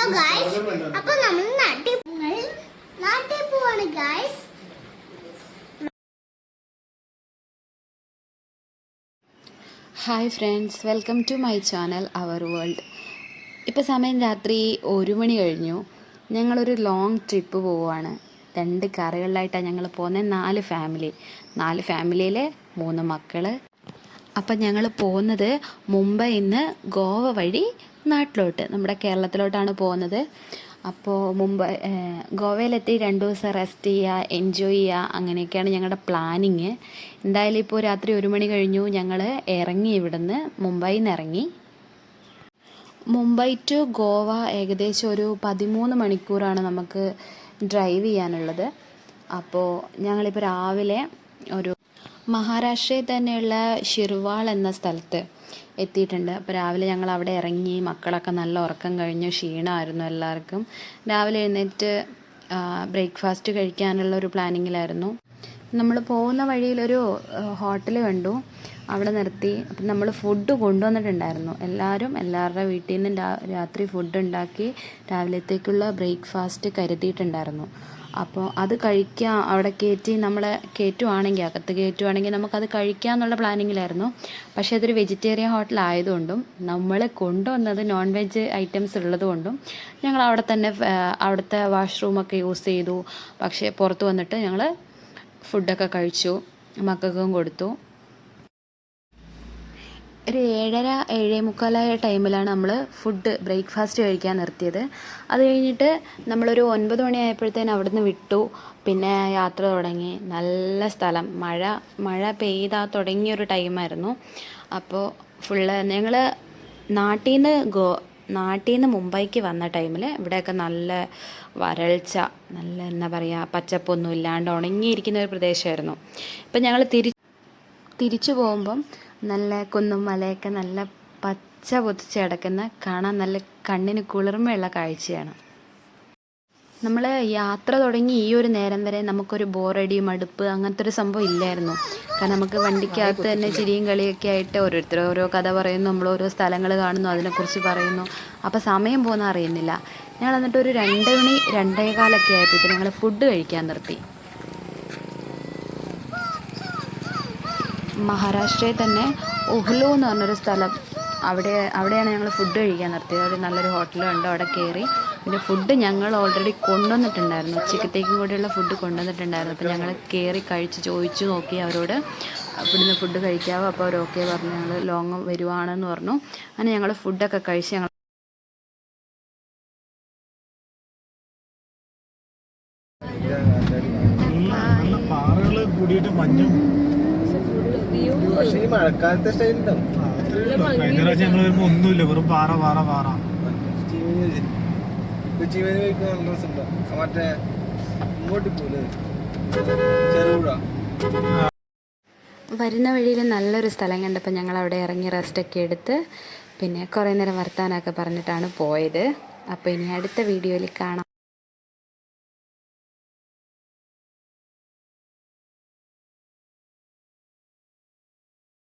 Hello guys അപ്പൊ നമ്മൾ നാട്ടിൽ നാട്ടിൽ പോവാണ് guys hi friends welcome to my channel our world ഇപ്പോൾ സമയം രാത്രി ഒരു മണി കഴിഞ്ഞു. ഞങ്ങളൊരു ലോങ് ട്രിപ്പ് പോവുകയാണ് രണ്ട് കാറുകളിലായിട്ടാണ് ഞങ്ങൾ പോകുന്നത്. നാല് ഫാമിലി നാല് ഫാമിലിയിലെ മൂന്ന് മക്കൾ അപ്പം ഞങ്ങൾ പോകുന്നത് മുംബൈ നിന്ന് ഗോവ വഴി നാട്ടിലോട്ട് നമ്മുടെ കേരളത്തിലോട്ടാണ് പോകുന്നത്. അപ്പോൾ മുംബൈ ഗോവയിലെത്തി രണ്ട് ദിവസം റെസ്റ്റ് ചെയ്യുക എൻജോയ് ചെയ്യുക അങ്ങനെയൊക്കെയാണ് ഞങ്ങളുടെ പ്ലാനിങ് എന്തായാലും ഇപ്പോൾ രാത്രി ഒരു മണി കഴിഞ്ഞു ഞങ്ങൾ ഇറങ്ങി ഇവിടുന്ന് മുംബൈയിൽ നിന്ന് ഇറങ്ങി. മുംബൈ ടു ഗോവ ഏകദേശം ഒരു പതിമൂന്ന് മണിക്കൂറാണ് നമുക്ക് ഡ്രൈവ് ചെയ്യാനുള്ളത്. അപ്പോൾ ഞങ്ങളിപ്പോൾ രാവിലെ ഒരു മഹാരാഷ്ട്രയിൽ തന്നെയുള്ള ഷിർവാൾ എന്ന സ്ഥലത്ത് എത്തിയിട്ടുണ്ട്. അപ്പോൾ രാവിലെ ഞങ്ങൾ അവിടെ ഇറങ്ങി മക്കളൊക്കെ നല്ല ഉറക്കം കഴിഞ്ഞു ക്ഷീണമായിരുന്നു എല്ലാവർക്കും. രാവിലെ എഴുന്നേറ്റ് ബ്രേക്ക്ഫാസ്റ്റ് കഴിക്കാനുള്ള ഒരു പ്ലാനിങ്ങിലായിരുന്നു. നമ്മൾ പോകുന്ന വഴിയിലൊരു ഹോട്ടൽ കണ്ടു. അവിടെ നിർത്തി. അപ്പം നമ്മൾ ഫുഡ് കൊണ്ടുവന്നിട്ടുണ്ടായിരുന്നു. എല്ലാവരും എല്ലാവരുടെ വീട്ടിൽ നിന്ന് രാത്രി ഫുഡ് ഉണ്ടാക്കി രാവിലത്തേക്കുള്ള ബ്രേക്ക്ഫാസ്റ്റ് കരുതിയിട്ടുണ്ടായിരുന്നു. അപ്പോൾ അത് കഴിക്കാൻ അവിടെ കയറ്റി നമ്മളെ കയറ്റുവാണെങ്കിൽ അകത്ത് കയറ്റുവാണെങ്കിൽ നമുക്കത് കഴിക്കാം എന്നുള്ള പ്ലാനിങ്ങിലായിരുന്നു. പക്ഷേ അതൊരു വെജിറ്റേറിയൻ ഹോട്ടൽ ആയതുകൊണ്ടും നമ്മൾ കൊണ്ടുവന്നത് നോൺ വെജ് ഐറ്റംസ് ഉള്ളതുകൊണ്ടും ഞങ്ങൾ അവിടെ തന്നെ അവിടുത്തെ വാഷ്റൂമൊക്കെ യൂസ് ചെയ്തു. പക്ഷേ പുറത്ത് വന്നിട്ട് ഞങ്ങൾ ഫുഡൊക്കെ കഴിച്ചു മക്കൾക്കും കൊടുത്തു. ഒരു ഏഴര ഏഴേ മുക്കാലായ ടൈമിലാണ് നമ്മൾ ഫുഡ് ബ്രേക്ക്ഫാസ്റ്റ് കഴിക്കാൻ നിർത്തിയത്. അത് കഴിഞ്ഞിട്ട് നമ്മളൊരു ഒൻപത് മണിയായപ്പോഴത്തേന് അവിടുന്ന് വിട്ടു. പിന്നെ യാത്ര തുടങ്ങി. നല്ല സ്ഥലം. മഴ മഴ പെയ്താ തുടങ്ങിയൊരു ടൈമായിരുന്നു. അപ്പോൾ ഫുള്ള് ഞങ്ങൾ നാട്ടിൽ നിന്ന് ഗോ നാട്ടിൽ നിന്ന് മുംബൈക്ക് വന്ന ടൈമിൽ ഇവിടെയൊക്കെ നല്ല വരൾച്ച നല്ല എന്താ പറയുക പച്ചപ്പൊന്നും ഇല്ലാണ്ട് ഉണങ്ങിയിരിക്കുന്ന ഒരു പ്രദേശമായിരുന്നു. ഇപ്പം ഞങ്ങൾ തിരി തിരിച്ചു പോകുമ്പം നല്ല കുന്നും മലയൊക്കെ നല്ല പച്ച പൊതിച്ച് കിടക്കുന്ന കാണാൻ നല്ല കണ്ണിന് കുളിർമയുള്ള കാഴ്ചയാണ്. നമ്മൾ യാത്ര തുടങ്ങി ഈ ഒരു നേരം വരെ നമുക്കൊരു ബോറടി മടുപ്പ് അങ്ങനത്തെ ഒരു സംഭവം ഇല്ലായിരുന്നു. കാരണം നമുക്ക് വണ്ടിക്കകത്ത് തന്നെ ചിരിയും കളിയൊക്കെ ആയിട്ട് ഓരോരുത്തർ ഓരോ കഥ പറയുന്നു നമ്മൾ ഓരോ സ്ഥലങ്ങൾ കാണുന്നു അതിനെക്കുറിച്ച് പറയുന്നു. അപ്പോൾ സമയം പോകുന്ന അറിയുന്നില്ല. ഞങ്ങൾ എന്നിട്ട് ഒരു രണ്ട് മണി രണ്ടേകാലൊക്കെ ആയപ്പോഴത്തേന് ഞങ്ങൾ ഫുഡ് കഴിക്കാൻ നിർത്തി. മഹാരാഷ്ട്രയിൽ തന്നെ ഒഹ്ലോ എന്ന് പറഞ്ഞൊരു സ്ഥലം. അവിടെ അവിടെയാണ് ഞങ്ങൾ ഫുഡ് കഴിക്കാൻ നിർത്തിയത്. അവിടെ നല്ലൊരു ഹോട്ടലുണ്ട് അവിടെ കയറി പിന്നെ ഫുഡ് ഞങ്ങൾ ഓൾറെഡി കൊണ്ടുവന്നിട്ടുണ്ടായിരുന്നു. ഉച്ചക്കത്തേക്കും കൂടിയുള്ള ഫുഡ് കൊണ്ടുവന്നിട്ടുണ്ടായിരുന്നു. അപ്പോൾ ഞങ്ങൾ കയറി കഴിച്ച് ചോദിച്ചു നോക്കി അവരോട്. ഇവിടുന്ന് ഫുഡ് കഴിക്കാവോ? അപ്പോൾ അവർ ഓക്കെ പറഞ്ഞു. ഞങ്ങൾ ലോങ് വരുവാണെന്ന് പറഞ്ഞു. അങ്ങനെ ഞങ്ങൾ ഫുഡൊക്കെ കഴിച്ച് ഞങ്ങൾ പാറകൾ കൂടിയിട്ട് മഞ്ഞും പക്ഷേ ഈ മഴക്കാലത്തെ സ്റ്റൈൽ. കഴിഞ്ഞ പ്രാവശ്യം ഞങ്ങൾ വരുമ്പോ ഒന്നുമില്ല വെറും പാറ പാറ പാറ. കൊച്ചിമേന് പോയിപ്പോ നല്ല രസമുണ്ടാവും മറ്റേ ഇങ്ങോട്ട് പോലെ ചെറുപുഴ. വരുന്ന വഴിയിൽ നല്ലൊരു സ്ഥലം കണ്ടപ്പോൾ ഞങ്ങൾ അവിടെ ഇറങ്ങി റെസ്റ്റ് ഒക്കെ എടുത്ത് പിന്നെ കുറേ നേരം വർത്താനമൊക്കെ പറഞ്ഞിട്ടാണ് പോയത്. അപ്പോൾ ഇനി അടുത്ത വീഡിയോയിൽ കാണാം.